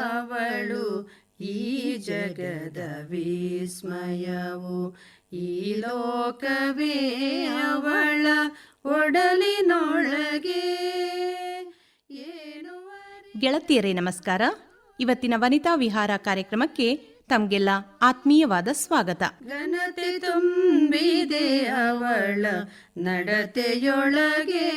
ಅವಳು ಈ ಜಗದ ವಿಸ್ಮಯವು ಈ ಲೋಕವೇ ಅವಳ ಒಡಲಿನೊಳಗೆ. ಏನು ಗೆಳತಿಯರೇ ನಮಸ್ಕಾರ. ಇವತ್ತಿನ ವನಿತಾ ವಿಹಾರ ಕಾರ್ಯಕ್ರಮಕ್ಕೆ ತಮಗೆಲ್ಲ ಆತ್ಮೀಯವಾದ ಸ್ವಾಗತ. ಘನತೆ ತುಂಬಿದೆ ಅವಳ ನಡತೆಯೊಳಗೆ.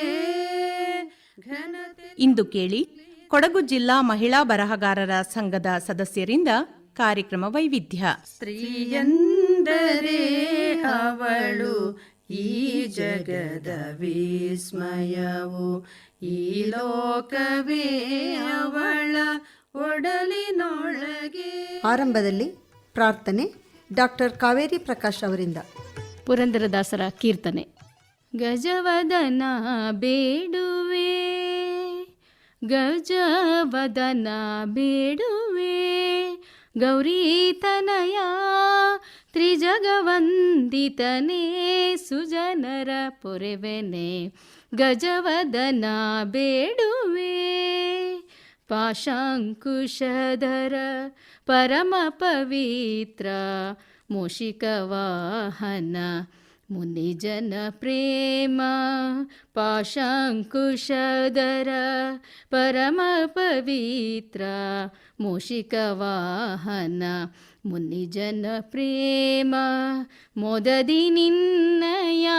ಘನತೆ ಇಂದು ಕೇಳಿ ಕೊಡಗು ಜಿಲ್ಲಾ ಮಹಿಳಾ ಬರಹಗಾರರ ಸಂಘದ ಸದಸ್ಯರಿಂದ ಕಾರ್ಯಕ್ರಮ ವೈವಿಧ್ಯ. ಸ್ತ್ರೀಯಂದರೆ ಅವಳು ಈ ಜಗದ ವಿಸ್ಮಯವು ಈ ಲೋಕವೇ ಅವಳ ಒಡಲಿನೊಳಗೆ. ಆರಂಭದಲ್ಲಿ ಪ್ರಾರ್ಥನೆ ಡಾಕ್ಟರ್ ಕಾವೇರಿ ಪ್ರಕಾಶ್ ಅವರಿಂದ. ಪುರಂದರದಾಸರ ಕೀರ್ತನೆ. ಗಜವದನ ಬೇಡುವೆ. ಗಜವದನ ಬೇಡುವೆ. ಗೌರೀತನಯ ತ್ರಿಜಗವಂದಿತನೇ ಸುಜನರ ಪೊರೆವೆನೆ. ಗಜವದನ ಬೇಡುವೆ. ಪಾಶಾಂಕುಶಧರ ಪರಮ ಪವಿತ್ರ ಮೂಷಿಕವಾಹನ मुनिजनप्रेम पाशाङ्कुशदर परमपवित्र मूषिकवाहन ಮುನಿಜನ ಪ್ರೇಮ, ಮೊದದಿ ನಿನ್ನಯ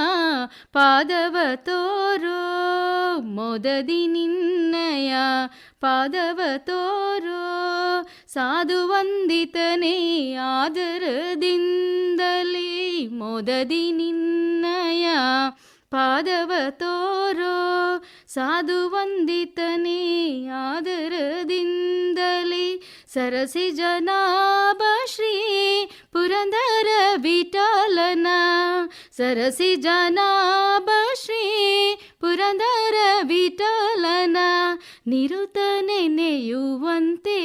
ಪಾದವ ತೋರೋ, ಮೊದದಿ ನಿನ್ನಯ ಪಾದವ ತೋರೋ. ಸಾಧು ವಂದಿತನೇ ಆದರದಿಂದಲೇ ಮೊದದಿ ನಿನ್ನಯ ಪಾದವ ತೋರೋ. ಸಾಧು ವಂದಿತನೇ ಆದರದಿಂದಲೇ ಸರಸಿ ಜನ ಶ್ರೀ ಪುರಂದರ ವಿಠಲನ. ಸರಸಿ ಜನ ಶ್ರೀ ಪುರಂದರ ವಿಠಲನ. ನಿರುತ ನೆನೆಯುವಂತೆ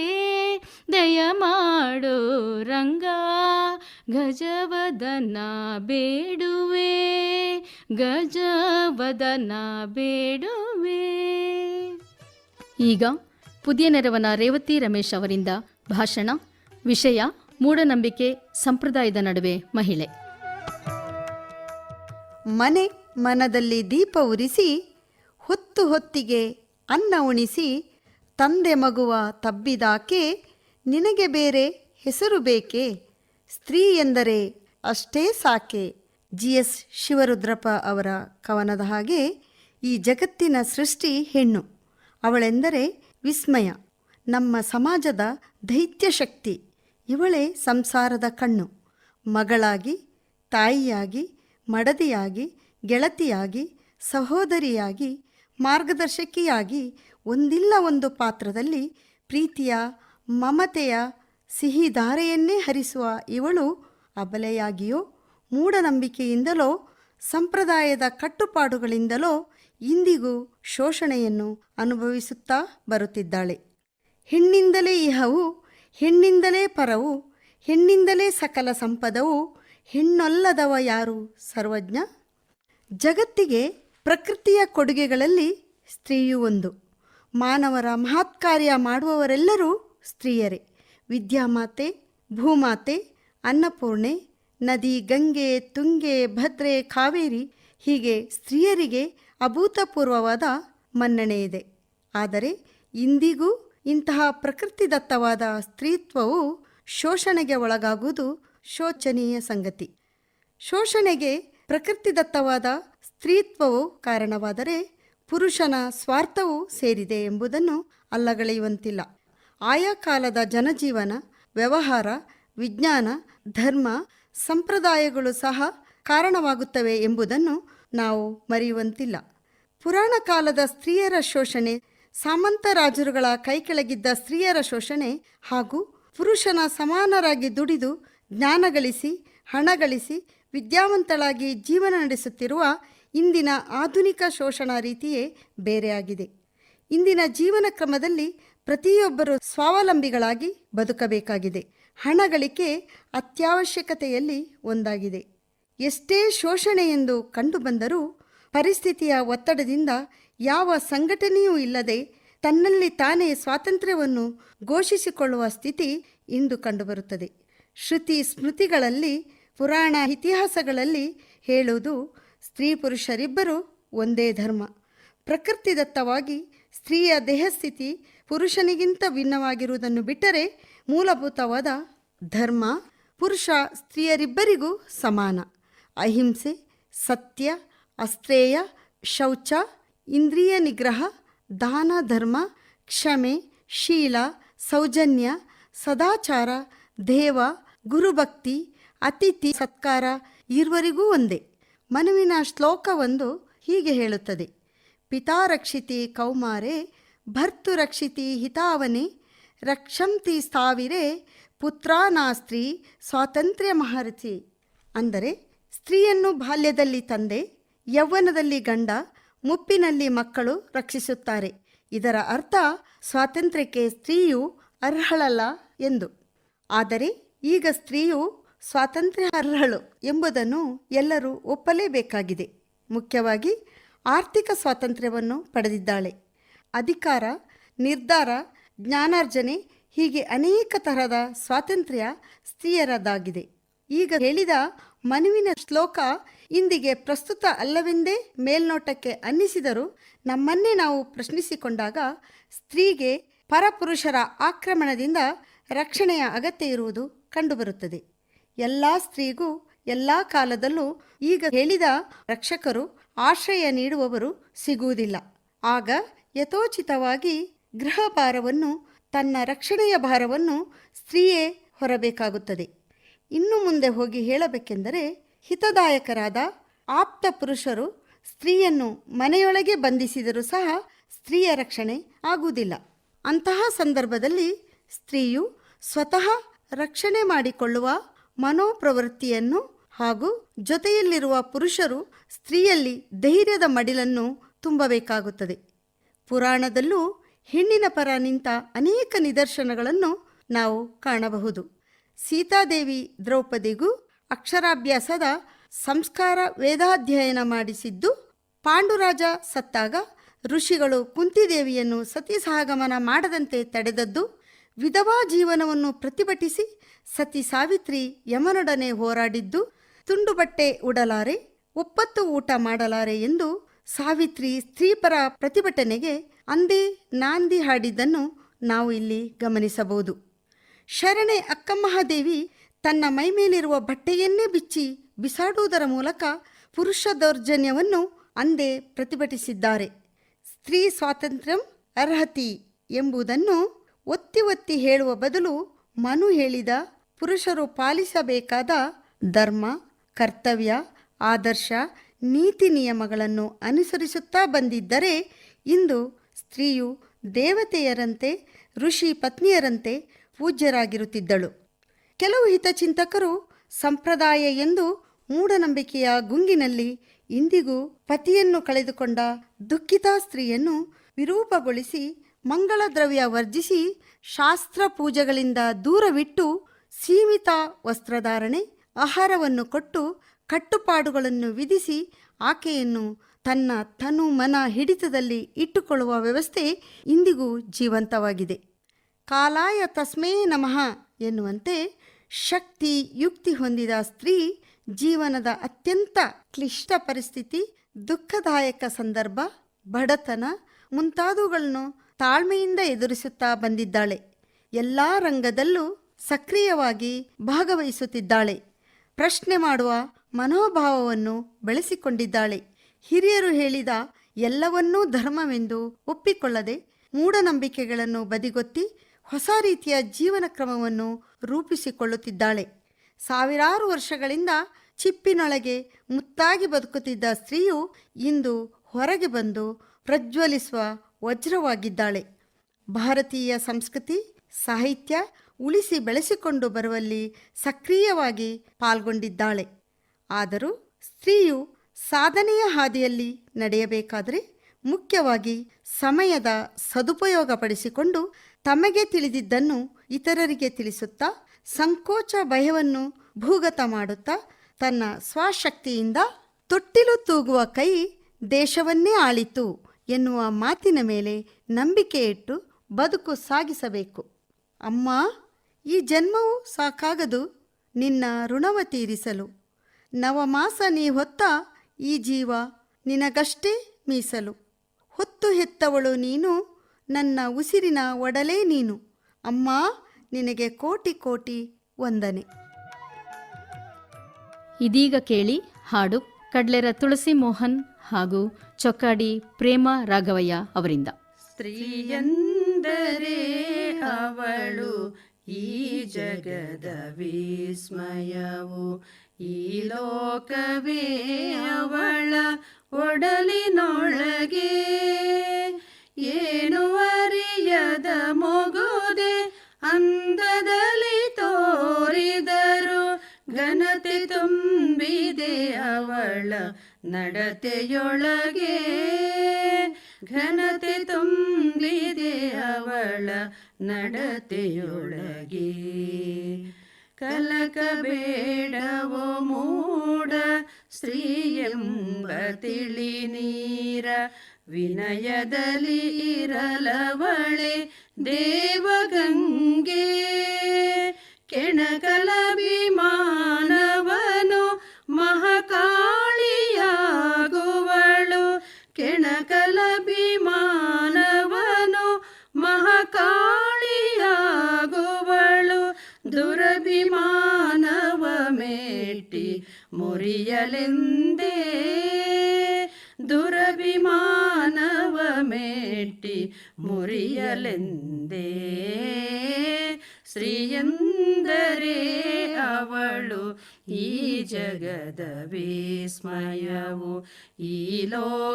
ದಯ ಮಾಡೋ ರಂಗ, ಗಜವದನ ಬೇಡುವೆ ಗಜವದನ ಬೇಡುವೆ. ಈಗ ಪುದಿಯ ನೆರವನ ರೇವತಿ ರಮೇಶ್ ಅವರಿಂದ ಭಾಷಣ, ವಿಷಯ, ಮೂಢನಂಬಿಕೆ, ಸಂಪ್ರದಾಯದ ನಡುವೆ ಮಹಿಳೆ. ಮನೆ ಮನದಲ್ಲಿ ದೀಪ ಉರಿಸಿ, ಹೊತ್ತು ಹೊತ್ತಿಗೆ ಅನ್ನ ಉಣಿಸಿ, ತಂದೆ ಮಗುವ ತಬ್ಬಿದಾಕೆ ನಿನಗೆ ಬೇರೆ ಹೆಸರು ಬೇಕೆ? ಸ್ತ್ರೀ ಎಂದರೆ ಅಷ್ಟೇ ಸಾಕೆ. ಜಿ ಎಸ್ ಶಿವರುದ್ರಪ್ಪ ಅವರ ಕವನದ ಹಾಗೆ ಈ ಜಗತ್ತಿನ ಸೃಷ್ಟಿ ಹೆಣ್ಣು. ಅವಳೆಂದರೆ ವಿಸ್ಮಯ. ನಮ್ಮ ಸಮಾಜದ ದೈತ್ಯ ಶಕ್ತಿ ಇವಳೇ ಸಂಸಾರದ ಕಣ್ಣು. ಮಗಳಾಗಿ, ತಾಯಿಯಾಗಿ, ಮಡದಿಯಾಗಿ, ಗೆಳತಿಯಾಗಿ, ಸಹೋದರಿಯಾಗಿ, ಮಾರ್ಗದರ್ಶಕಿಯಾಗಿ ಒಂದಿಲ್ಲ ಒಂದು ಪಾತ್ರದಲ್ಲಿ ಪ್ರೀತಿಯ, ಮಮತೆಯ ಸಿಹಿ ಧಾರೆಯನ್ನೇ ಹರಿಸುವ ಇವಳು ಅಬಲೆಯಾಗಿಯೋ, ಮೂಢನಂಬಿಕೆಯಿಂದಲೋ, ಸಂಪ್ರದಾಯದ ಕಟ್ಟುಪಾಡುಗಳಿಂದಲೋ ಇಂದಿಗೂ ಶೋಷಣೆಯನ್ನು ಅನುಭವಿಸುತ್ತಾ ಬರುತ್ತಿದ್ದಾಳೆ. ಹೆಣ್ಣಿಂದಲೇ ಇಹವು, ಹೆಣ್ಣಿಂದಲೇ ಪರವು, ಹೆಣ್ಣಿಂದಲೇ ಸಕಲ ಸಂಪದವು, ಹೆಣ್ಣೊಲ್ಲದವ ಯಾರು ಸರ್ವಜ್ಞ? ಜಗತ್ತಿಗೆ ಪ್ರಕೃತಿಯ ಕೊಡುಗೆಗಳಲ್ಲಿ ಸ್ತ್ರೀಯು ಒಂದು. ಮಾನವರ ಮಹತ್ಕಾರ್ಯ ಮಾಡುವವರೆಲ್ಲರೂ ಸ್ತ್ರೀಯರೇ. ವಿದ್ಯಾಮಾತೆ, ಭೂಮಾತೆ, ಅನ್ನಪೂರ್ಣೆ, ನದಿ, ಗಂಗೆ, ತುಂಗೆ, ಭದ್ರೆ, ಕಾವೇರಿ ಹೀಗೆ ಸ್ತ್ರೀಯರಿಗೆ ಅಭೂತಪೂರ್ವವಾದ ಮನ್ನಣೆ ಇದೆ ಆದರೆ ಇಂದಿಗೂ ಇಂತಹ ಪ್ರಕೃತಿದತ್ತವಾದ ಸ್ತ್ರೀತ್ವವು ಶೋಷಣೆಗೆ ಒಳಗಾಗುವುದು ಶೋಚನೀಯ ಸಂಗತಿ. ಶೋಷಣೆಗೆ ಪ್ರಕೃತಿದತ್ತವಾದ ಸ್ತ್ರೀತ್ವವು ಕಾರಣವಾದರೆ ಪುರುಷನ ಸ್ವಾರ್ಥವೂ ಸೇರಿದೆ ಎಂಬುದನ್ನು ಅಲ್ಲಗಳೆಯುವಂತಿಲ್ಲ. ಆಯಾ ಕಾಲದ ಜನಜೀವನ, ವ್ಯವಹಾರ, ವಿಜ್ಞಾನ, ಧರ್ಮ, ಸಂಪ್ರದಾಯಗಳು ಸಹ ಕಾರಣವಾಗುತ್ತವೆ ಎಂಬುದನ್ನು ನಾವು ಮರೆಯುವಂತಿಲ್ಲ. ಪುರಾಣ ಕಾಲದ ಸ್ತ್ರೀಯರ ಶೋಷಣೆ, ಸಾಮಂತ ರಾಜರುಗಳ ಕೈಕೆಳಗಿದ್ದ ಸ್ತ್ರೀಯರ ಶೋಷಣೆ ಹಾಗೂ ಪುರುಷನ ಸಮಾನರಾಗಿ ದುಡಿದು ಜ್ಞಾನ ಗಳಿಸಿ, ಹಣ ಗಳಿಸಿ ವಿದ್ಯಾವಂತಳಾಗಿ ಜೀವನ ನಡೆಸುತ್ತಿರುವ ಇಂದಿನ ಆಧುನಿಕ ಶೋಷಣಾ ರೀತಿಯೇ ಬೇರೆಯಾಗಿದೆ. ಇಂದಿನ ಜೀವನ ಕ್ರಮದಲ್ಲಿ ಪ್ರತಿಯೊಬ್ಬರು ಸ್ವಾವಲಂಬಿಗಳಾಗಿ ಬದುಕಬೇಕಾಗಿದೆ. ಹಣ ಗಳಿಕೆ ಅತ್ಯವಶ್ಯಕತೆಯಲ್ಲಿ ಒಂದಾಗಿದೆ. ಎಷ್ಟೇ ಶೋಷಣೆ ಎಂದು ಕಂಡುಬಂದರೂ ಪರಿಸ್ಥಿತಿಯ ಒತ್ತಡದಿಂದ ಯಾವ ಸಂಘಟನೆಯೂ ಇಲ್ಲದೆ ತನ್ನಲ್ಲಿ ತಾನೇ ಸ್ವಾತಂತ್ರ್ಯವನ್ನು ಘೋಷಿಸಿಕೊಳ್ಳುವ ಸ್ಥಿತಿ ಇಂದು ಕಂಡುಬರುತ್ತದೆ. ಶ್ರುತಿ ಸ್ಮೃತಿಗಳಲ್ಲಿ, ಪುರಾಣ ಇತಿಹಾಸಗಳಲ್ಲಿ ಹೇಳುವುದು ಸ್ತ್ರೀ ಪುರುಷರಿಬ್ಬರು ಒಂದೇ ಧರ್ಮ. ಪ್ರಕೃತಿದತ್ತವಾಗಿ ಸ್ತ್ರೀಯ ದೇಹಸ್ಥಿತಿ ಪುರುಷನಿಗಿಂತ ಭಿನ್ನವಾಗಿರುವುದನ್ನು ಬಿಟ್ಟರೆ ಮೂಲಭೂತವಾದ ಧರ್ಮ ಪುರುಷ ಸ್ತ್ರೀಯರಿಬ್ಬರಿಗೂ ಸಮಾನ. ಅಹಿಂಸೆ, ಸತ್ಯ, ಅಸ್ತ್ರೇಯ, ಶೌಚ, ಇಂದ್ರಿಯ ನಿಗ್ರಹ, ದಾನ, ಧರ್ಮ, ಕ್ಷಮೆ, ಶೀಲ, ಸೌಜನ್ಯ, ಸದಾಚಾರ, ದೇವ, ಗುರುಭಕ್ತಿ, ಅತಿಥಿ, ಸತ್ಕಾರ ಇರುವರಿಗೂ ಒಂದೇ. ಮನುವಿನ ಶ್ಲೋಕವೊಂದು ಹೀಗೆ ಹೇಳುತ್ತದೆ. ಪಿತಾ ರಕ್ಷಿತಿ ಕೌಮಾರೆ, ಭರ್ತು ರಕ್ಷಿತಿ ಹಿತಾವನೆ, ರಕ್ಷಂತಿ ಸ್ಥಾವಿರೆ ಪುತ್ರಾನಾಸ್ತ್ರಿ ಸ್ವಾತಂತ್ರ್ಯ ಮಹರ್ತಿ. ಅಂದರೆ ಸ್ತ್ರೀಯನ್ನು ಬಾಲ್ಯದಲ್ಲಿ ತಂದೆ, ಯೌವನದಲ್ಲಿ ಗಂಡ, ಮುಪ್ಪಿನಲ್ಲಿ ಮಕ್ಕಳು ರಕ್ಷಿಸುತ್ತಾರೆ. ಇದರ ಅರ್ಥ ಸ್ವಾತಂತ್ರ್ಯಕ್ಕೆ ಸ್ತ್ರೀಯು ಅರ್ಹಳಲ್ಲ ಎಂದು. ಆದರೆ ಈಗ ಸ್ತ್ರೀಯು ಸ್ವಾತಂತ್ರ್ಯ ಅರ್ಹಳು ಎಂಬುದನ್ನು ಎಲ್ಲರೂ ಒಪ್ಪಲೇಬೇಕಾಗಿದೆ. ಮುಖ್ಯವಾಗಿ ಆರ್ಥಿಕ ಸ್ವಾತಂತ್ರ್ಯವನ್ನು ಪಡೆದಿದ್ದಾಳೆ. ಅಧಿಕಾರ, ನಿರ್ಧಾರ, ಜ್ಞಾನಾರ್ಜನೆ ಹೀಗೆ ಅನೇಕ ತರಹದ ಸ್ವಾತಂತ್ರ್ಯ ಸ್ತ್ರೀಯರದಾಗಿದೆ. ಈಗ ಹೇಳಿದ ಮನುವಿನ ಶ್ಲೋಕ ಇಂದಿಗೆ ಪ್ರಸ್ತುತ ಅಲ್ಲವೆಂದೇ ಮೇಲ್ನೋಟಕ್ಕೆ ಅನ್ನಿಸಿದರೂ ನಮ್ಮನ್ನೇ ನಾವು ಪ್ರಶ್ನಿಸಿಕೊಂಡಾಗ ಸ್ತ್ರೀಗೆ ಪರಪುರುಷರ ಆಕ್ರಮಣದಿಂದ ರಕ್ಷಣೆಯ ಅಗತ್ಯ ಇರುವುದು ಕಂಡುಬರುತ್ತದೆ. ಎಲ್ಲ ಸ್ತ್ರೀಗೂ ಎಲ್ಲ ಕಾಲದಲ್ಲೂ ಈಗ ಹೇಳಿದ ರಕ್ಷಕರು ಆಶ್ರಯ ನೀಡುವವರು ಸಿಗುವುದಿಲ್ಲ. ಆಗ ಯಥೋಚಿತವಾಗಿ ಗೃಹ ಭಾರವನ್ನು ತನ್ನ ರಕ್ಷಣೆಯ ಭಾರವನ್ನು ಸ್ತ್ರೀಯೇ ಹೊರಬೇಕಾಗುತ್ತದೆ. ಇನ್ನು ಮುಂದೆ ಹೋಗಿ ಹೇಳಬೇಕೆಂದರೆ ಹಿತದಾಯಕರಾದ ಆಪ್ತ ಪುರುಷರು ಸ್ತ್ರೀಯನ್ನು ಮನೆಯೊಳಗೆ ಬಂಧಿಸಿದರೂ ಸಹ ಸ್ತ್ರೀಯ ರಕ್ಷಣೆ ಆಗುವುದಿಲ್ಲ. ಅಂತಹ ಸಂದರ್ಭದಲ್ಲಿ ಸ್ತ್ರೀಯು ಸ್ವತಃ ರಕ್ಷಣೆ ಮಾಡಿಕೊಳ್ಳುವ ಮನೋಪ್ರವೃತ್ತಿಯನ್ನು ಹಾಗೂ ಜೊತೆಯಲ್ಲಿರುವ ಪುರುಷರು ಸ್ತ್ರೀಯಲ್ಲಿ ಧೈರ್ಯದ ಮಡಿಲನ್ನು ತುಂಬಬೇಕಾಗುತ್ತದೆ. ಪುರಾಣದಲ್ಲೂ ಹೆಣ್ಣಿನ ಪರ ನಿಂತ ಅನೇಕ ನಿದರ್ಶನಗಳನ್ನು ನಾವು ಕಾಣಬಹುದು. ಸೀತಾದೇವಿ ದ್ರೌಪದಿಗೂ ಅಕ್ಷರಾಭ್ಯಾಸದ ಸಂಸ್ಕಾರ ವೇದಾಧ್ಯಯನ ಮಾಡಿಸಿದ್ದು, ಪಾಂಡುರಾಜ ಸತ್ತಾಗ ಋಷಿಗಳು ಕುಂತಿದೇವಿಯನ್ನು ಸತಿ ಸಹಗಮನ ಮಾಡದಂತೆ ತಡೆದದ್ದು, ವಿಧವಾ ಜೀವನವನ್ನು ಪ್ರತಿಭಟಿಸಿ ಸತಿ ಸಾವಿತ್ರಿ ಯಮನೊಡನೆ ಹೋರಾಡಿದ್ದು ತುಂಡು ಬಟ್ಟೆ ಉಡಲಾರೆ, ಒಪ್ಪತ್ತು ಊಟ ಮಾಡಲಾರೆ ಎಂದು ಸಾವಿತ್ರಿ ಸ್ತ್ರೀಪರ ಪ್ರತಿಭಟನೆಗೆ ಅಂದೇ ನಾಂದಿ ಹಾಡಿದ್ದನ್ನು ನಾವು ಇಲ್ಲಿ ಗಮನಿಸಬಹುದು. ಶರಣೆ ಅಕ್ಕಮಹಾದೇವಿ ತನ್ನ ಮೈಮೇಲಿರುವ ಬಟ್ಟೆಯನ್ನೇ ಬಿಚ್ಚಿ ಬಿಸಾಡುವುದರ ಮೂಲಕ ಪುರುಷ ದೌರ್ಜನ್ಯವನ್ನು ಅಂದೇ ಪ್ರತಿಭಟಿಸಿದ್ದಾರೆ. ಸ್ತ್ರೀ ಸ್ವಾತಂತ್ರ್ಯಂ ಅರ್ಹತಿ ಎಂಬುದನ್ನು ಒತ್ತಿ ಒತ್ತಿ ಹೇಳುವ ಬದಲು ಮನು ಹೇಳಿದ ಪುರುಷರು ಪಾಲಿಸಬೇಕಾದ ಧರ್ಮ, ಕರ್ತವ್ಯ, ಆದರ್ಶ, ನೀತಿ ನಿಯಮಗಳನ್ನು ಅನುಸರಿಸುತ್ತಾ ಬಂದಿದ್ದರೆ ಇಂದು ಸ್ತ್ರೀಯು ದೇವತೆಯರಂತೆ, ಋಷಿ ಪತ್ನಿಯರಂತೆ ಪೂಜ್ಯರಾಗಿರುತ್ತಿದ್ದಳು. ಕೆಲವು ಹಿತಚಿಂತಕರು ಸಂಪ್ರದಾಯ ಎಂದು ಮೂಢನಂಬಿಕೆಯ ಗುಂಗಿನಲ್ಲಿ ಇಂದಿಗೂ ಪತಿಯನ್ನು ಕಳೆದುಕೊಂಡ ದುಃಖಿತ ಸ್ತ್ರೀಯನ್ನು ವಿರೂಪಗೊಳಿಸಿ ಮಂಗಳ ದ್ರವ್ಯ ವರ್ಜಿಸಿ ಶಾಸ್ತ್ರ ಪೂಜೆಗಳಿಂದ ದೂರವಿಟ್ಟು ಸೀಮಿತ ವಸ್ತ್ರಧಾರಣೆ, ಆಹಾರವನ್ನು ಕೊಟ್ಟು ಕಟ್ಟುಪಾಡುಗಳನ್ನು ವಿಧಿಸಿ ಆಕೆಯನ್ನು ತನ್ನ ತನು ಮನ ಹಿಡಿತದಲ್ಲಿ ಇಟ್ಟುಕೊಳ್ಳುವ ವ್ಯವಸ್ಥೆ ಇಂದಿಗೂ ಜೀವಂತವಾಗಿದೆ. ಕಾಲಾಯ ತಸ್ಮೇ ನಮಃ ಎನ್ನುವಂತೆ ಶಕ್ತಿ ಯುಕ್ತಿ ಹೊಂದಿದ ಸ್ತ್ರೀ ಜೀವನದ ಅತ್ಯಂತ ಕ್ಲಿಷ್ಟ ಪರಿಸ್ಥಿತಿ, ದುಃಖದಾಯಕ ಸಂದರ್ಭ, ಬಡತನ ಮುಂತಾದವುಗಳನ್ನು ತಾಳ್ಮೆಯಿಂದ ಎದುರಿಸುತ್ತಾ ಬಂದಿದ್ದಾಳೆ. ಎಲ್ಲ ರಂಗದಲ್ಲೂ ಸಕ್ರಿಯವಾಗಿ ಭಾಗವಹಿಸುತ್ತಿದ್ದಾಳೆ. ಪ್ರಶ್ನೆ ಮಾಡುವ ಮನೋಭಾವವನ್ನು ಬೆಳೆಸಿಕೊಂಡಿದ್ದಾಳೆ. ಹಿರಿಯರು ಹೇಳಿದ ಎಲ್ಲವನ್ನೂ ಧರ್ಮವೆಂದು ಒಪ್ಪಿಕೊಳ್ಳದೆ ಮೂಢನಂಬಿಕೆಗಳನ್ನು ಬದಿಗೊತ್ತಿ ಹೊಸ ರೀತಿಯ ಜೀವನ ಕ್ರಮವನ್ನು ರೂಪಿಸಿಕೊಳ್ಳುತ್ತಿದ್ದಾಳೆ. ಸಾವಿರಾರು ವರ್ಷಗಳಿಂದ ಚಿಪ್ಪಿನೊಳಗೆ ಮುತ್ತಾಗಿ ಬದುಕುತ್ತಿದ್ದ ಸ್ತ್ರೀಯು ಇಂದು ಹೊರಗೆ ಬಂದು ಪ್ರಜ್ವಲಿಸುವ ವಜ್ರವಾಗಿದ್ದಾಳೆ. ಭಾರತೀಯ ಸಂಸ್ಕೃತಿ, ಸಾಹಿತ್ಯ ಉಳಿಸಿ ಬೆಳೆಸಿಕೊಂಡು ಬರುವಲ್ಲಿ ಸಕ್ರಿಯವಾಗಿ ಪಾಲ್ಗೊಂಡಿದ್ದಾಳೆ. ಆದರೂ ಸ್ತ್ರೀಯು ಸಾಧನೆಯ ಹಾದಿಯಲ್ಲಿ ನಡೆಯಬೇಕಾದರೆ ಮುಖ್ಯವಾಗಿ ಸಮಯದ ಸದುಪಯೋಗಪಡಿಸಿಕೊಂಡು ತಮಗೆ ತಿಳಿದಿದ್ದನ್ನು ಇತರರಿಗೆ ತಿಳಿಸುತ್ತಾ ಸಂಕೋಚ ಭಯವನ್ನು ಭೂಗತ ಮಾಡುತ್ತಾ ತನ್ನ ಸ್ವಶಕ್ತಿಯಿಂದ ತೊಟ್ಟಿಲು ತೂಗುವ ಕೈ ದೇಶವನ್ನೇ ಆಳಿತು ಎನ್ನುವ ಮಾತಿನ ಮೇಲೆ ನಂಬಿಕೆ ಇಟ್ಟು ಬದುಕು ಸಾಗಿಸಬೇಕು. ಅಮ್ಮ, ಈ ಜನ್ಮವು ಸಾಕಾಗದು. ನಿನ್ನ ಋಣವ ತೀರಿಸಲು. ನವಮಾಸ ನೀ ಹೊತ್ತ ಈ ಜೀವ ನಿನಗಷ್ಟೇ ಮೀಸಲು. ಹೊತ್ತು ಹೆತ್ತವಳು ನೀನು ನನ್ನ ಉಸಿರಿನ ಒಡಲೇ ನೀನು. ಅಮ್ಮ ನಿನಗೆ ಕೋಟಿ ಕೋಟಿ ವಂದನೆ. ಇದೀಗ ಕೇಳಿ ಹಾಡು ಕಡ್ಲೆರ ತುಳಸಿ ಮೋಹನ್ ಹಾಗೂ ಚೊಕ್ಕಾಡಿ ಪ್ರೇಮ ರಾಘವಯ್ಯ ಅವರಿಂದ. ಸ್ತ್ರೀಯಂದರೆ ಅವಳು ಈ ಜಗದ ವಿಸ್ಮಯವು ಈ ಲೋಕವೇ ಅವಳ ಒಡಲಿನೊಳಗೆ. ಏನು ಅರಿಯದ ಮೊಗುದೆ ಅಂದದಲ್ಲಿ ತೋರಿದರು. ಘನತೆ ತುಂಬಿದೆ ಅವಳ ನಡತೆಯೊಳಗೆ. ಘನತೆ ತುಂಬಿದೆ ಅವಳ ನಡತೆಯೊಳಗೆ. ಕಲಕ ಬೇಡವೋ ಮೂಡ ಸ್ತ್ರೀಯೆಂಬ ತಿಳಿ ನೀರ. ವಿನಯದಲ್ಲಿ ಇರಲವಳೆ ದೇವಗಂಗೆ ಕೆಣಕಲಭಿಮಾನವನು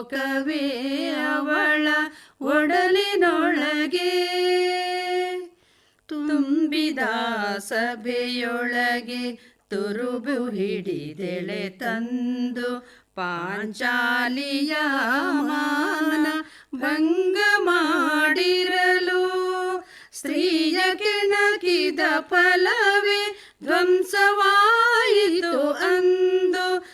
ಲೋಕವೇ ಅವಳ ಒಡಲಿನೊಳಗೆ. ತುಂಬಿದ ಸಭೆಯೊಳಗೆ ತುರುಬು ಹಿಡಿದೆಳೆ ತಂದು ಪಾಂಚಾಲಿಯ ಮಾನ ಭಂಗ ಮಾಡಿರಲು. ಸ್ತ್ರೀಯ ಕೆಣಕಿದ ಫಲವೇ ಧ್ವಂಸವಾಯಿತು ಅಂದು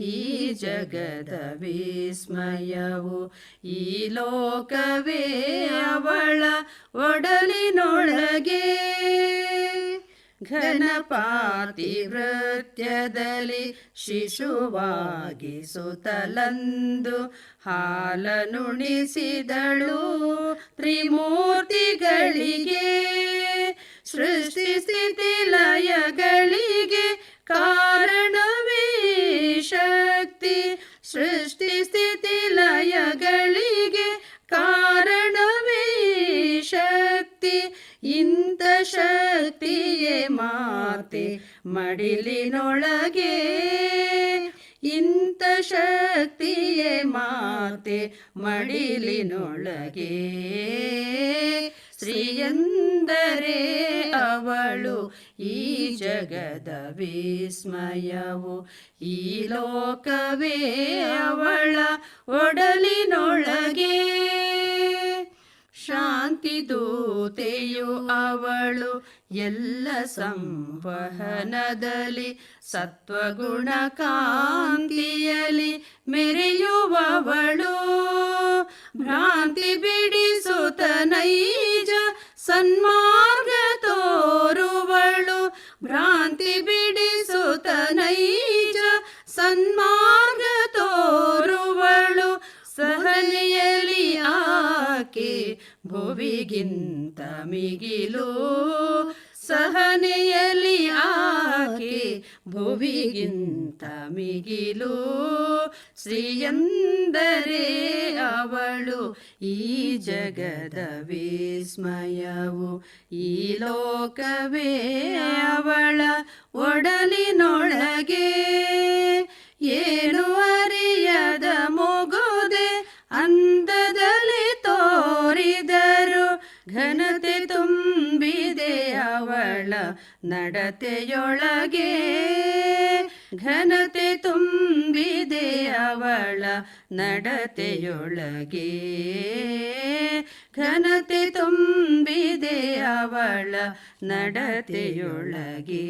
ಈ ಜಗದ ವಿಸ್ಮಯವು ಈ ಲೋಕವೇ ಅವಳ ಒಡಲಿನೊಳಗೆ. ಘನಪಾತಿ ವೃತ್ಯದಲ್ಲಿ ಶಿಶುವಾಗಿ ಸುತಲಂದು ಹಾಲನುಣಿಸಿದಳು ತ್ರಿಮೂರ್ತಿಗಳಿಗೆ. ಸೃಷ್ಟಿ ಸ್ಥಿತಿ ಲಯಗಳಿಗೆ ಕಾರಣವೇ ಶಕ್ತಿ ಸೃಷ್ಟಿ ಸ್ಥಿತಿ ಲಯಗಳಿಗೆ ಕಾರಣವೇ ಶಕ್ತಿ. ಇಂಥ ಶಕ್ತಿಯೇ ಮಾತೆ ಮಡಿಲಿನೊಳಗೆ ಇಂಥ ಶಕ್ತಿಯೇ ಮಾತೆ ಮಡಿಲಿನೊಳಗೆ. ಶ್ರೀಯಂದರೆ ಅವಳು ಈ ಜಗದ ವಿಸ್ಮಯವು. ಈ ಲೋಕವೇ ಅವಳ ಒಡಲಿನೊಳಗೆ. ಶಾಂತಿ ದೂತೆಯು ಅವಳು. ಎಲ್ಲ ಸಂವಹನದಲ್ಲಿ ಸತ್ವಗುಣ ಕಾಂತಿಯಲಿ ಮೆರೆಯುವವಳು. ಭ್ರಾಂತಿ ಬಿಡಿಸುತ್ತ ನೈಜ ಸನ್ಮಾರ್ಗ ತೋರುವಳು. ಭ್ರಾಂತಿ ಬಿಡಿಸುತ್ತ ನೈಜ ಸನ್ಮಾರ್ಗ ತೋರುವಳು ಭುವಿಗಿಂತ ಮಿಗಿಲು ಸಹನೆಯಲ್ಲಿ ಆಕೆ ಭುವಿಗಿಂತ ಮಿಗಿಲು. ಶ್ರೀಯಂದರೆ ಅವಳು ಈ ಜಗದ ವಿಸ್ಮಯವು, ಈ ಲೋಕವೇ ಅವಳ ಒಡಲಿನೊಳಗೆ. ಏನು ಅರಿಯದ ಮೊಗುದೆ ಘನತೆ ತುಂಬಿದೆ ಅವಳ ನಡತೆಯೊಳಗೆ. ಘನತೆ ತುಂಬಿದೆ ಅವಳ ನಡತೆಯೊಳಗೆ. ಘನತೆ ತುಂಬಿದೆ ಅವಳ ನಡತೆಯೊಳಗೆ.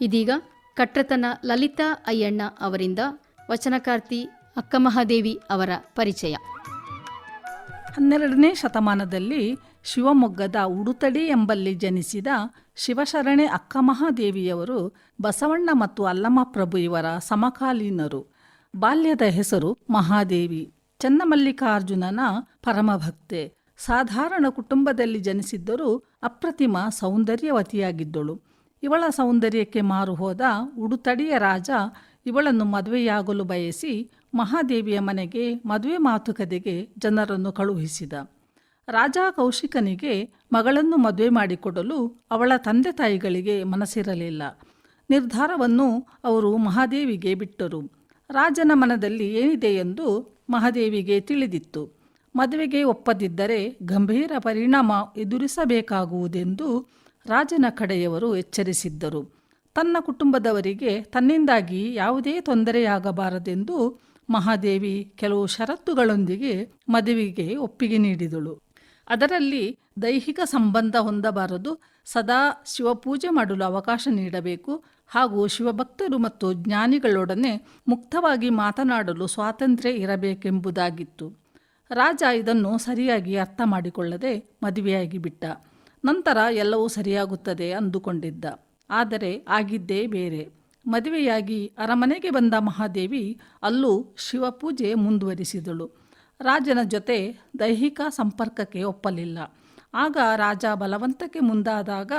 ಇದೀಗ ಕಟ್ರತನ ಲಲಿತಾ ಅಯ್ಯಣ್ಣ ಅವರಿಂದ ವಚನಕಾರ್ತಿ ಅಕ್ಕಮಹಾದೇವಿ ಅವರ ಪರಿಚಯ. ಹನ್ನೆರಡನೇ ಶತಮಾನದಲ್ಲಿ ಶಿವಮೊಗ್ಗದ ಉಡುತಡಿ ಎಂಬಲ್ಲಿ ಜನಿಸಿದ ಶಿವಶರಣೆ ಅಕ್ಕಮಹಾದೇವಿಯವರು ಬಸವಣ್ಣ ಮತ್ತು ಅಲ್ಲಮಪ್ರಭು ಇವರ ಸಮಕಾಲೀನರು. ಬಾಲ್ಯದ ಹೆಸರು ಮಹಾದೇವಿ. ಚನ್ನಮಲ್ಲಿಕಾರ್ಜುನನ ಪರಮಭಕ್ತೆ. ಸಾಧಾರಣ ಕುಟುಂಬದಲ್ಲಿ ಜನಿಸಿದ್ದರೂ ಅಪ್ರತಿಮ ಸೌಂದರ್ಯವತಿಯಾಗಿದ್ದಳು. ಇವಳ ಸೌಂದರ್ಯಕ್ಕೆ ಮಾರು ಹೋದ ಉಡುತಡಿಯ ರಾಜ ಇವಳನ್ನು ಮದುವೆಯಾಗಲು ಬಯಸಿ ಮಹಾದೇವಿಯ ಮನೆಗೆ ಮದುವೆ ಮಾತುಕತೆಗೆ ಜನರನ್ನು ಕಳುಹಿಸಿದ. ರಾಜ ಕೌಶಿಕನಿಗೆ ಮಗಳನ್ನು ಮದುವೆ ಮಾಡಿಕೊಡಲು ಅವಳ ತಂದೆ ತಾಯಿಗಳಿಗೆ ಮನಸ್ಸಿರಲಿಲ್ಲ. ನಿರ್ಧಾರವನ್ನು ಅವರು ಮಹಾದೇವಿಗೆ ಬಿಟ್ಟರು. ರಾಜನ ಮನದಲ್ಲಿ ಏನಿದೆ ಎಂದು ಮಹಾದೇವಿಗೆ ತಿಳಿದಿತ್ತು. ಮದುವೆಗೆ ಒಪ್ಪದಿದ್ದರೆ ಗಂಭೀರ ಪರಿಣಾಮ ಎದುರಿಸಬೇಕಾಗುವುದೆಂದು ರಾಜನ ಕಡೆಯವರು ಎಚ್ಚರಿಸಿದ್ದರು. ತನ್ನ ಕುಟುಂಬದವರಿಗೆ ತನ್ನಿಂದಾಗಿ ಯಾವುದೇ ತೊಂದರೆಯಾಗಬಾರದೆಂದು ಮಹಾದೇವಿ ಕೆಲವು ಷರತ್ತುಗಳೊಂದಿಗೆ ಮದುವೆಗೆ ಒಪ್ಪಿಗೆ ನೀಡಿದಳು. ಅದರಲ್ಲಿ ದೈಹಿಕ ಸಂಬಂಧ ಹೊಂದಬಾರದು, ಸದಾ ಶಿವಪೂಜೆ ಮಾಡಲು ಅವಕಾಶ ನೀಡಬೇಕು ಹಾಗೂ ಶಿವಭಕ್ತರು ಮತ್ತು ಜ್ಞಾನಿಗಳೊಡನೆ ಮುಕ್ತವಾಗಿ ಮಾತನಾಡಲು ಸ್ವಾತಂತ್ರ್ಯ ಇರಬೇಕೆಂಬುದಾಗಿತ್ತು. ರಾಜ ಇದನ್ನು ಸರಿಯಾಗಿ ಅರ್ಥ ಮಾಡಿಕೊಳ್ಳದೆ ಮದುವೆಯಾಗಿ ಬಿಟ್ಟ. ನಂತರ ಎಲ್ಲವೂ ಸರಿಯಾಗುತ್ತದೆ ಅಂದುಕೊಂಡಿದ್ದ. ಆದರೆ ಆಗಿದ್ದೇ ಬೇರೆ. ಮದುವೆಯಾಗಿ ಅರಮನೆಗೆ ಬಂದ ಮಹಾದೇವಿ ಅಲ್ಲೂ ಶಿವಪೂಜೆ ಮುಂದುವರಿಸಿದಳು. ರಾಜನ ಜೊತೆ ದೈಹಿಕ ಸಂಪರ್ಕಕ್ಕೆ ಒಪ್ಪಲಿಲ್ಲ. ಆಗ ರಾಜ ಬಲವಂತಕ್ಕೆ ಮುಂದಾದಾಗ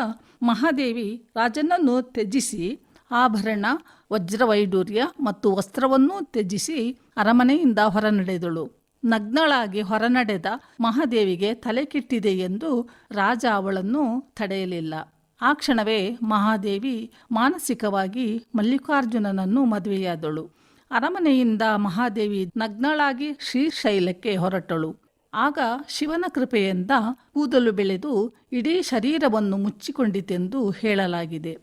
ಮಹಾದೇವಿ ರಾಜನನ್ನು ತ್ಯಜಿಸಿ, ಆಭರಣ ವಜ್ರವೈಡೂರ್ಯ ಮತ್ತು ವಸ್ತ್ರವನ್ನೂ ತ್ಯಜಿಸಿ ಅರಮನೆಯಿಂದ ಹೊರನಡೆದಳು. ನಗ್ನಳಾಗಿ ಹೊರನಡೆದ ಮಹಾದೇವಿಗೆ ತಲೆ ಕೆಟ್ಟಿದೆ ಎಂದು ರಾಜ ಅವಳನ್ನು ತಡೆಯಲಿಲ್ಲ. ಆ ಕ್ಷಣವೇ ಮಹಾದೇವಿ ಮಾನಸಿಕವಾಗಿ ಮಲ್ಲಿಕಾರ್ಜುನನನ್ನು ಮದುವೆಯಾದಳು. ಅರಮನೆಯಿಂದ ಮಹಾದೇವಿ ನಗ್ನಳಾಗಿ ಶ್ರೀಶೈಲಕ್ಕೆ ಹೊರಟಳು. ಆಗ ಶಿವನ ಕೃಪೆಯಿಂದ ಕೂದಲು ಬೆಳೆದು ಇಡೀ ಶರೀರವನ್ನು ಮುಚ್ಚಿಕೊಂಡಿತೆಂದು ಹೇಳಲಾಗಿದೆ.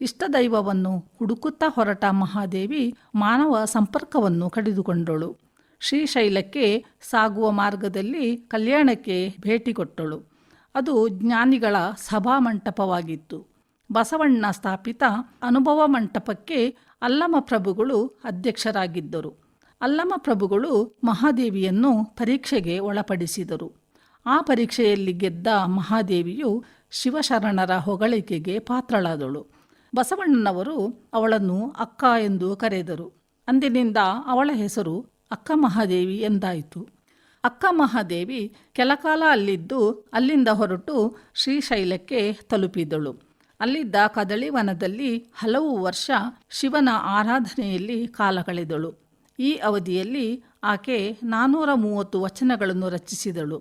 ಇಷ್ಟದೈವವನ್ನು ಹುಡುಕುತ್ತಾ ಹೊರಟ ಮಹಾದೇವಿ ಮಾನವ ಸಂಪರ್ಕವನ್ನು ಕಡಿದುಕೊಂಡಳು. ಶ್ರೀಶೈಲಕ್ಕೆ ಸಾಗುವ ಮಾರ್ಗದಲ್ಲಿ ಕಲ್ಯಾಣಕ್ಕೆ ಭೇಟಿ ಕೊಟ್ಟಳು. ಅದು ಜ್ಞಾನಿಗಳ ಸಭಾ ಮಂಟಪವಾಗಿತ್ತು. ಬಸವಣ್ಣ ಸ್ಥಾಪಿತ ಅನುಭವ ಮಂಟಪಕ್ಕೆ ಅಲ್ಲಮ ಪ್ರಭುಗಳು ಅಧ್ಯಕ್ಷರಾಗಿದ್ದರು. ಅಲ್ಲಮ ಪ್ರಭುಗಳು ಮಹಾದೇವಿಯನ್ನು ಪರೀಕ್ಷೆಗೆ ಒಳಪಡಿಸಿದರು. ಆ ಪರೀಕ್ಷೆಯಲ್ಲಿ ಗೆದ್ದ ಮಹಾದೇವಿಯು ಶಿವಶರಣರ ಹೊಗಳಿಕೆಗೆ ಪಾತ್ರಳಾದಳು. ಬಸವಣ್ಣನವರು ಅವಳನ್ನು ಅಕ್ಕ ಎಂದು ಕರೆದರು. ಅಂದಿನಿಂದ ಅವಳ ಹೆಸರು ಅಕ್ಕ ಮಹಾದೇವಿ ಎಂದಾಯಿತು. ಅಕ್ಕ ಮಹಾದೇವಿ ಕೆಲಕಾಲ ಅಲ್ಲಿದ್ದು ಅಲ್ಲಿಂದ ಹೊರಟು ಶ್ರೀಶೈಲಕ್ಕೆ ತಲುಪಿದಳು. ಅಲ್ಲಿದ್ದ ಕದಳಿವನದಲ್ಲಿ ಹಲವು ವರ್ಷ ಶಿವನ ಆರಾಧನೆಯಲ್ಲಿ ಕಾಲ ಕಳೆದಳು ಈ ಅವಧಿಯಲ್ಲಿ ಆಕೆ ನಾನ್ನೂರ ಮೂವತ್ತು ವಚನಗಳನ್ನು ರಚಿಸಿದಳು.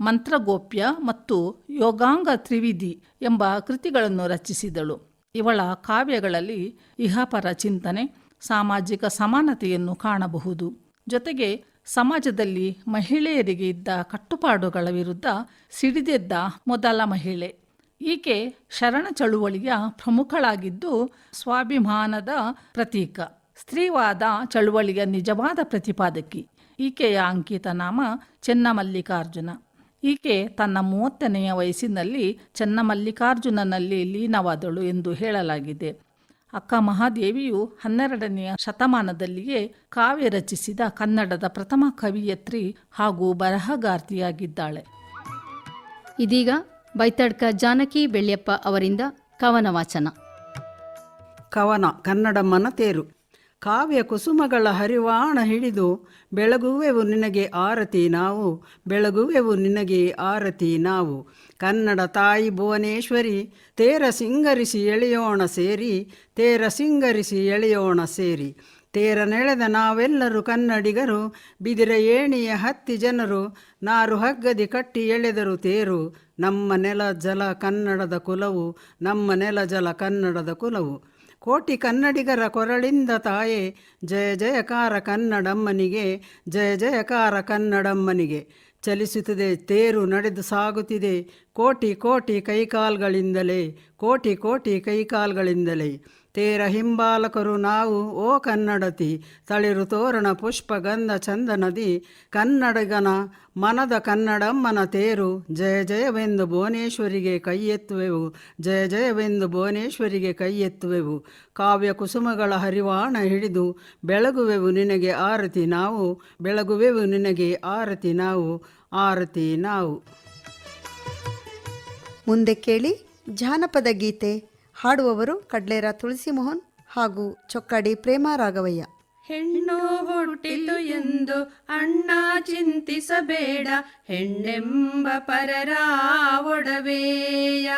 ಮಂತ್ರಗೋಪ್ಯ ಮತ್ತು ಯೋಗಾಂಗ ತ್ರಿವಿಧಿ ಎಂಬ ಕೃತಿಗಳನ್ನು ರಚಿಸಿದಳು. ಇವಳ ಕಾವ್ಯಗಳಲ್ಲಿ ಇಹಪರ ಚಿಂತನೆ, ಸಾಮಾಜಿಕ ಸಮಾನತೆಯನ್ನು ಕಾಣಬಹುದು. ಜೊತೆಗೆ ಸಮಾಜದಲ್ಲಿ ಮಹಿಳೆಯರಿಗೆ ಇದ್ದ ಕಟ್ಟುಪಾಡುಗಳ ವಿರುದ್ಧ ಸಿಡಿದೆದ್ದ ಮೊದಲ ಮಹಿಳೆ. ಈಕೆ ಶರಣ ಚಳುವಳಿಯ ಪ್ರಮುಖಳಾಗಿದ್ದು ಸ್ವಾಭಿಮಾನದ ಪ್ರತೀಕ. ಸ್ತ್ರೀವಾದ ಚಳುವಳಿಯ ನಿಜವಾದ ಪ್ರತಿಪಾದಕಿ. ಈಕೆಯ ಅಂಕಿತ ನಾಮ ಚೆನ್ನಮಲ್ಲಿಕಾರ್ಜುನ. ಈಕೆ ತನ್ನ ಮೂವತ್ತನೆಯ ವಯಸ್ಸಿನಲ್ಲಿ ಚೆನ್ನಮಲ್ಲಿಕಾರ್ಜುನನಲ್ಲಿ ಲೀನವಾದಳು ಎಂದು ಹೇಳಲಾಗಿದೆ. ಅಕ್ಕ ಮಹಾದೇವಿಯು ಹನ್ನೆರಡನೆಯ ಶತಮಾನದಲ್ಲಿಯೇ ಕಾವ್ಯ ರಚಿಸಿದ ಕನ್ನಡದ ಪ್ರಥಮ ಕವಿಯತ್ರಿ ಹಾಗೂ ಬರಹಗಾರ್ತಿಯಾಗಿದ್ದಾಳೆ. ಇದೀಗ ಬೈತಡ್ಕ ಜಾನಕಿ ಬೆಳ್ಯಪ್ಪ ಅವರಿಂದ ಕವನ ವಾಚನ. ಕವನ ಕನ್ನಡ ಮನತೇರು ಕಾವ್ಯ ಕುಸುಮಗಳ ಹರಿವಾಣ ಹಿಡಿದು, ಬೆಳಗುವೆವು ನಿನಗೆ ಆರತಿ ನಾವು, ಬೆಳಗುವೆವು ನಿನಗೆ ಆರತಿ ನಾವು. ಕನ್ನಡ ತಾಯಿ ಭುವನೇಶ್ವರಿ, ತೇರ ಸಿಂಗರಿಸಿ ಎಳೆಯೋಣ ಸೇರಿ, ತೇರ ಸಿಂಗರಿಸಿ ಎಳೆಯೋಣ ಸೇರಿ. ತೇರ ನೆಳೆದ ನಾವೆಲ್ಲರೂ ಕನ್ನಡಿಗರು, ಬಿದಿರ ಏಣಿಯ ಹತ್ತಿ ಜನರು, ನಾರು ಹಗ್ಗದಿ ಕಟ್ಟಿ ಎಳೆದರು ತೇರು. ನಮ್ಮ ನೆಲ ಜಲ ಕನ್ನಡದ ಕುಲವು, ನಮ್ಮ ನೆಲ ಜಲ ಕನ್ನಡದ ಕುಲವು. ಕೋಟಿ ಕನ್ನಡಿಗರ ಕೊರಳಿಂದ ತಾಯೇ, ಜಯ ಜಯಕಾರ ಕನ್ನಡಮ್ಮನಿಗೆ, ಜಯ ಜಯಕಾರ ಕನ್ನಡಮ್ಮನಿಗೆ. ಚಲಿಸುತ್ತದೆ, ತೇರು ನಡೆದು ಸಾಗುತ್ತಿದೆ, ಕೋಟಿ ಕೋಟಿ ಕೈಕಾಲ್ಗಳಿಂದಲೇ, ಕೋಟಿ ಕೋಟಿ ಕೈಕಾಲ್ಗಳಿಂದಲೇ. ತೇರ ಹಿಂಬಾಲಕರು ನಾವು, ಓ ಕನ್ನಡತಿ, ತಳಿರು ತೋರಣ ಪುಷ್ಪಗಂಧ ಚಂದನದಿ, ಕನ್ನಡಗನ ಮನದ ಕನ್ನಡಮ್ಮನ ತೇರು, ಜಯ ಜಯವೆಂದು ಭುವನೇಶ್ವರಿಗೆ ಕೈಯೆತ್ತುವೆವು, ಜಯ ಜಯವೆಂದು ಭುವನೇಶ್ವರಿಗೆ ಕೈಯೆತ್ತುವೆವು. ಕಾವ್ಯ ಕುಸುಮಗಳ ಹರಿವಾಣ ಹಿಡಿದು ಬೆಳಗುವೆವು ನಿನಗೆ ಆರತಿ ನಾವು, ಬೆಳಗುವೆವು ನಿನಗೆ ಆರತಿ ನಾವು ಆರತಿ ನಾವು. ಮುಂದೆ ಕೇಳಿ ಜಾನಪದ ಗೀತೆ. ಹಾಡುವವರು ಕಡ್ಲೇರ ತುಳಸಿ ಮೋಹನ್ ಹಾಗೂ ಚೊಕ್ಕಡಿ ಪ್ರೇಮ ರಾಘವಯ್ಯ ಹೆಣ್ಣು ಹುಟ್ಟಿತು ಎಂದು ಅಣ್ಣ ಚಿಂತಿಸಬೇಡ, ಹೆಣ್ಣೆಂಬ ಪರರ ಒಡವೆಯ.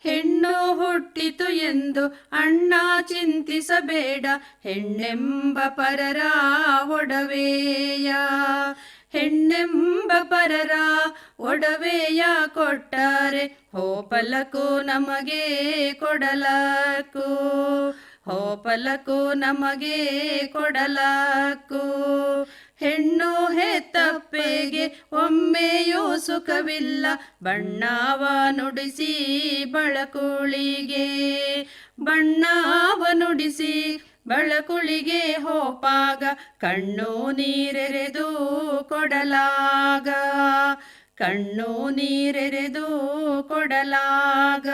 ಹೆಣ್ಣು ಹುಟ್ಟಿತು ಎಂದು ಅಣ್ಣ ಚಿಂತಿಸಬೇಡ, ಹೆಣ್ಣೆಂಬ ಪರರ ಒಡವೆಯ. ಹೆಣ್ಣೆಂಬ ಪರರ ಒಡವೆಯ ಕೊಟ್ಟರೆ ಹೋಪಲಕು ನಮಗೆ ಕೊಡಲಕು. ಹೋಪಲಕು ನಮಗೆ ಕೊಡಲಕು. ಹೆಣ್ಣು ಹೆತ್ತಪ್ಪೆಗೆ ಒಮ್ಮೆಯೂ ಸುಖವಿಲ್ಲ. ಬಣ್ಣವ ನುಡಿಸಿ ಬಳಕುಳಿಗೆ. ಬಣ್ಣವ ನುಡಿಸಿ ಬಳಕುಳಿಗೆ ಹೋಪಾಗ, ಕಣ್ಣು ನೀರೆರೆದು ಕೊಡಲಾಗ. ಕಣ್ಣು ನೀರೆರೆದು ಕೊಡಲಾಗ.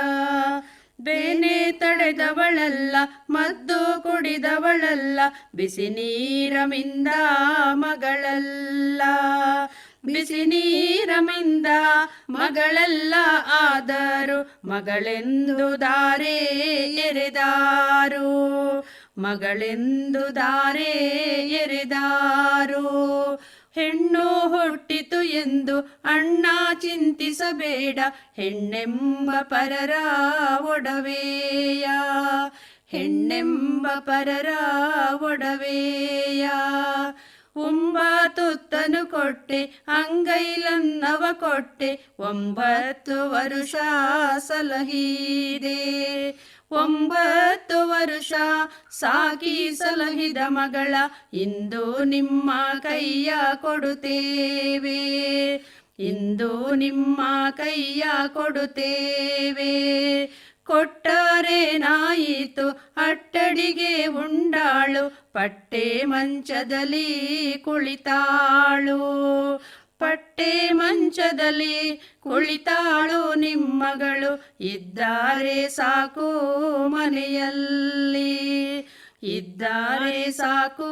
ಬೇನೆ ತಡೆದವಳಲ್ಲ, ಮದ್ದು ಕುಡಿದವಳಲ್ಲ, ಬಿಸಿ ನೀರಮಿಂದ ಮಗಳಲ್ಲ. ಬಿಸಿ ನೀರಮಿಂದ ಮಗಳಲ್ಲ, ಆದರು ಮಗಳೆಂದು ದಾರೆ ಎರೆದಾರು. ಮಗಳೆಂದು ದಾರೆ ಎರೆದಾರು? ಹೆಣ್ಣು ಹುಟ್ಟಿತು ಎಂದು ಅಣ್ಣ ಚಿಂತಿಸಬೇಡ, ಹೆಣ್ಣೆಂಬ ಪರರ ಒಡವೆಯ? ಹೆಣ್ಣೆಂಬ ಪರರ ಒಡವೆಯ? ಒಂಬತ್ತುತ್ತನು ಕೊಟ್ಟೆ, ಅಂಗೈಲನ್ನವ ಕೊಟ್ಟೆ, ಒಂಬತ್ತು ವರುಷ ಸಲಹಿದೆ. ಒಂಬತ್ತು ವರುಷ ಸಾಕಿ ಸಲಹಿದ ಮಗಳ, ಇಂದು ನಿಮ್ಮ ಕೈಯ ಕೊಡುತ್ತೇವೆ. ಇಂದು ನಿಮ್ಮ ಕೈಯ ಕೊಡುತ್ತೇವೆ. ಕೊಟ್ಟರೇನಾಯಿತು ಅಟ್ಟಡಿಗೆ ಉಂಡಾಳು, ಪಟ್ಟೆ ಮಂಚದಲ್ಲಿ ಕುಳಿತಾಳು. ಪಟ್ಟೆ ಮಂಚದಲ್ಲಿ ಕುಳಿತಾಳು ನಿಮ್ಮಗಳು. ಇದ್ದಾರೆ ಸಾಕು ಮನೆಯಲ್ಲಿ. ಇದ್ದಾರೆ ಸಾಕು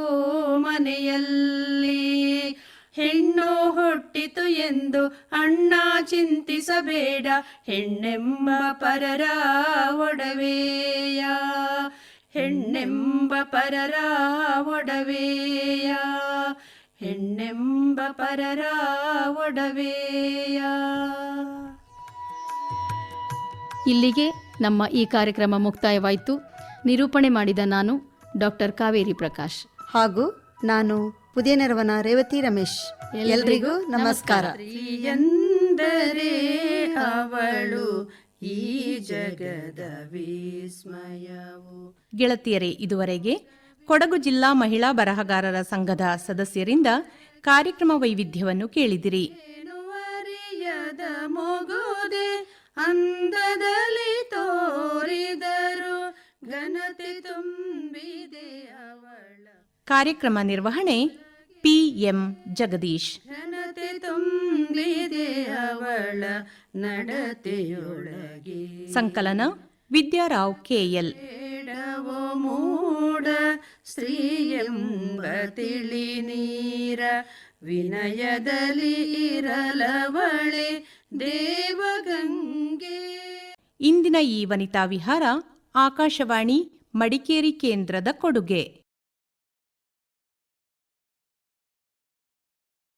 ಮನೆಯಲ್ಲಿ. ಹೆಣ್ಣು ಹುಟ್ಟಿತು ಎಂದು ಅಣ್ಣ ಚಿಂತಿಸಬೇಡ. ಹೆಣ್ಣೆಂಬ ಪರರ ಒಡವೆಯ. ಹೆಣ್ಣೆಂಬ ಪರರ ಒಡವೆಯ. ಹೆಣ್ಣೆಂಬ ಪರರ ಒಡವೆಯ. ಇಲ್ಲಿಗೆ ನಮ್ಮ ಈ ಕಾರ್ಯಕ್ರಮ ಮುಕ್ತಾಯವಾಯಿತು. ನಿರೂಪಣೆ ಮಾಡಿದ ನಾನು ಡಾಕ್ಟರ್ ಕಾವೇರಿ ಪ್ರಕಾಶ್. ಹಾಗೂ ನಾನು ಪುದೇನರವನ ರೇವತಿ ರಮೇಶ್. ಎಲ್ರಿಗೂ ನಮಸ್ಕಾರ. ಎಂದರೆ ಅವಳು ಈ ಜಗದ ವಿಸ್ಮಯವು. ಗೆಳತಿಯರೇ ಇದುವರೆಗೆ ಕೊಡಗು ಜಿಲ್ಲಾ ಮಹಿಳಾ ಬರಹಗಾರರ ಸಂಘದ ಸದಸ್ಯರಿಂದ ಕಾರ್ಯಕ್ರಮ ವೈವಿಧ್ಯವನ್ನು ಕೇಳಿದಿರಿ. ಅಂದದಲ್ಲಿ ತೋರಿದರು ಘನತೆ ತುಂಬಿದೆ ಅವಳ. ಕಾರ್ಯಕ್ರಮ ನಿರ್ವಹಣೆ ಪಿಎಂ ಜಗದೀಶ್. ಘನತೆ ತುಂಬಿದೆ ಅವಳ ನಡತೆಯೊಳಗೆ. ಸಂಕಲನ ವಿದ್ಯಾರಾವ್ ಕೆಎಲ್ ಬೇಡವೋ ಮೂಡ ಸ್ತ್ರೀ ಎಂಬ ತಿಳಿ ನೀರ. ವಿನಯದಲ್ಲಿ ಇರಲವಳೆ ದೇವಗಂಗೆ. ಇಂದಿನ ಈ ವನಿತಾ ವಿಹಾರ, ಆಕಾಶವಾಣಿ, ಮಡಿಕೇರಿ ಕೇಂದ್ರದ ಕೊಡುಗೆ.